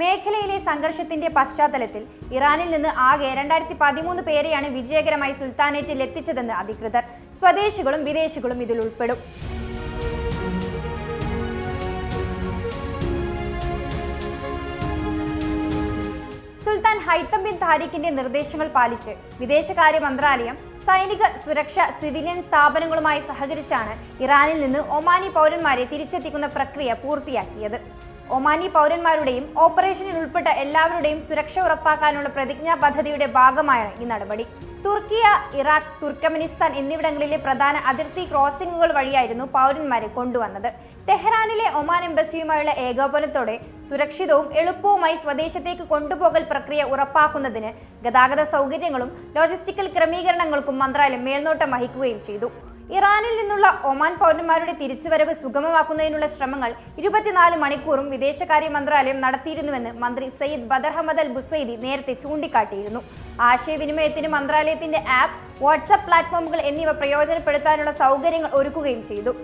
മേഖലയിലെ സംഘർഷത്തിന്റെ പശ്ചാത്തലത്തിൽ ഇറാനിൽ നിന്ന് ആകെ രണ്ടായിരത്തി പതിമൂന്ന് പേരെയാണ് വിജയകരമായി സുൽത്താനേറ്റിൽ എത്തിച്ചതെന്ന് അധികൃതർ. സ്വദേശികളും വിദേശികളും ഇതിൽ ഉൾപ്പെടും. സുൽത്താൻ ഹൈത്തം ബിൻ താരിഖിന്റെ നിർദ്ദേശങ്ങൾ പാലിച്ച് വിദേശകാര്യ മന്ത്രാലയം സൈനിക സുരക്ഷ സിവിലിയൻ സ്ഥാപനങ്ങളുമായി സഹകരിച്ചാണ് ഇറാനിൽ നിന്ന് ഒമാനി പൗരന്മാരെ തിരിച്ചെത്തിക്കുന്ന പ്രക്രിയ പൂർത്തിയാക്കിയത്. ഒമാനി പൗരന്മാരുടെയും ഓപ്പറേഷനിൽ ഉൾപ്പെട്ട എല്ലാവരുടെയും സുരക്ഷ ഉറപ്പാക്കാനുള്ള പ്രതിജ്ഞാ പദ്ധതിയുടെ ഭാഗമായാണ് ഈ നടപടി. തുർക്കിയ ഇറാഖ് തുർക്കമെനിസ്ഥാൻ എന്നിവിടങ്ങളിലെ പ്രധാന അതിർത്തി ക്രോസിംഗുകൾ വഴിയായിരുന്നു പൗരന്മാരെ കൊണ്ടുവന്നത്. ടെഹ്റാനിലെ ഒമാൻ എംബസിയുമായുള്ള ഏകോപനത്തോടെ സുരക്ഷിതവും എളുപ്പവുമായി സ്വദേശത്തേക്ക് കൊണ്ടുപോകൽ പ്രക്രിയ ഉറപ്പാക്കുന്നതിന് ഗതാഗത സൗകര്യങ്ങളും ലോജിസ്റ്റിക്കൽ ക്രമീകരണങ്ങൾക്കും മന്ത്രാലയം മേൽനോട്ടം വഹിക്കുകയും ചെയ്തു. ഇറാനിൽ നിന്നുള്ള ഒമാൻ പൗരന്മാരുടെ തിരിച്ചുവരവ് സുഗമമാക്കുന്നതിനുള്ള ശ്രമങ്ങൾ ഇരുപത്തിനാല് മണിക്കൂറും വിദേശകാര്യ മന്ത്രാലയം നടത്തിയിരുന്നുവെന്ന് മന്ത്രി സയ്യിദ് ബദർഹമദ് അൽ ബുസ്വൈദി നേരത്തെ ചൂണ്ടിക്കാട്ടിയിരുന്നു. ആശയവിനിമയത്തിന് മന്ത്രാലയത്തിന്റെ ആപ്പ് വാട്സപ്പ് പ്ലാറ്റ്ഫോമുകൾ എന്നിവ പ്രയോജനപ്പെടുത്താനുള്ള സൗകര്യങ്ങൾ ഒരുക്കുകയും ചെയ്തു.